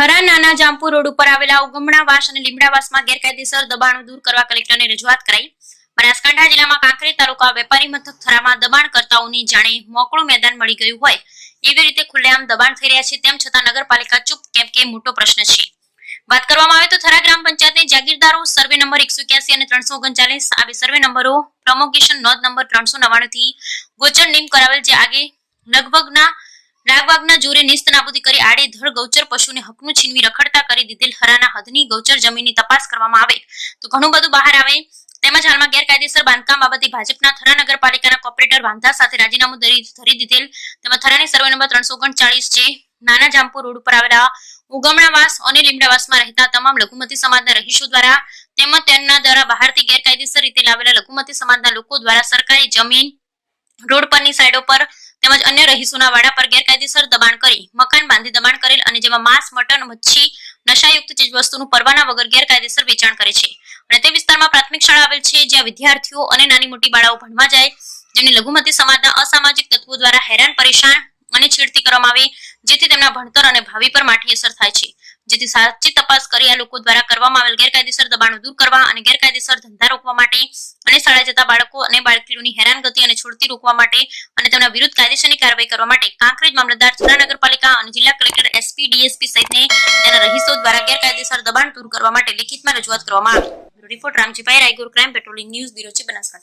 થરા નાના જામપુર રોડ ઉપર આવેલા ઉગમણાવાસ અને લીમડાવાસમાં ગેરકાયદેસર દબાણો દૂર કરવા કલેક્ટરને રજૂઆત કરાઈ. બનાસકાંઠા જિલ્લામાં કાંકરેજ તાલુકા વેપારી મથક થરામાં દબાણકર્તાઓની જાણે મોકળું મેદાન મળી ગયું હોય એવી રીતે ખુલ્લેઆમ દબાણ થઈ રહ્યા છે, તેમ છતાં નગરપાલિકા ચૂપ કેમ કે મોટો પ્રશ્ન છે. વાત કરવામાં આવે તો થરા ગ્રામ પંચાયતની જાગીરદારો સર્વે નંબર એકસો એક્યાસી અને ત્રણસો ઓગણચાલીસ આવી સર્વે નંબરો પ્રમોગેશન નોંધ નંબર ત્રણસો નવ્વાણું થી ગોચર નીમ કરાવેલ જે આગે લગભગના લાગવાગના જોરે નિસ્ત નાબૂદી કરી આડેધડ ગૌચર પશુને હકનું છીનવી રખડતા કરી દીધેલ હરાના હદની ગૌચર જમીનની તપાસ કરવામાં આવે. તો ઘણું બધું બહાર આવે. તેમજ હાલમાં ગેરકાયદેસર બાંધકામ બાબતે ભાજપના થરા નગરપાલિકાના કોર્પોરેટર વાંધા સાથે રાજીનામું ધરી દીધેલ. તેમજ થરાની સર્વે નંબર ત્રણસો ઓગણચાળીસ છે નાના જામપુર રોડ ઉપર આવેલા ઉગમણાવાસ અને લીમડાવાસમાં રહેતા તમામ લઘુમતી સમાજના રહીશો દ્વારા તેમજ તેમના દ્વારા બહારથી ગેરકાયદેસર રીતે લાવેલા લઘુમતી સમાજના લોકો દ્વારા સરકારી જમીન રોડ પરની સાઈડો પર તેમજ અન્ય રહીશોના વાડા પર ગેરકાયદેસર દબાણ કરી, મકાન બાંધી દબાણ કરેલ અને જેમાં માંસ, મટન, મચ્છી, નશાયુક્ત ચીજવસ્તુનું પરવાના વગર ગેરકાયદેસર વેચાણ કરે છે. અને તે વિસ્તારમાં પ્રાથમિક શાળા આવેલ છે, જ્યાં વિદ્યાર્થીઓ અને નાની મોટી બાળાઓ ભણવા જાય, જેમને લઘુમતી સમાજના અસામાજિક તત્વો દ્વારા હેરાન, પરેશાન અને છેડતી કરવામાં આવે, જેથી તેમના ભણતર અને ભાવિ પર માઠી અસર થાય છે. જેથી સાચી તપાસ કરી આ લોકો દ્વારા કરવામાં આવેલ ગેરકાયદેસર દબાણો દૂર કરવા અને ગેરકાયદેસર ધંધા રોકવા માટે અને શાળા જતા બાળકો અને બાળકીઓની હેરાનગતિ અને છોડતી રોકવા માટે અને તેમના વિરુદ્ધ કાયદેસરની કાર્યવાહી કરવા માટે કાંકરેજ મામલતદાર, જુના નગરપાલિકા અને જિલ્લા કલેક્ટર, એસપી, ડીએસપી સહિતને તેના રહીશો દ્વારા ગેરકાયદેસર દબાણ દૂર કરવા માટે લિખિતમાં રજૂઆત કરવામાં આવી. Report, Ramjibhai Raigur, crime patrolling news bureau છે બનાસકાંઠા.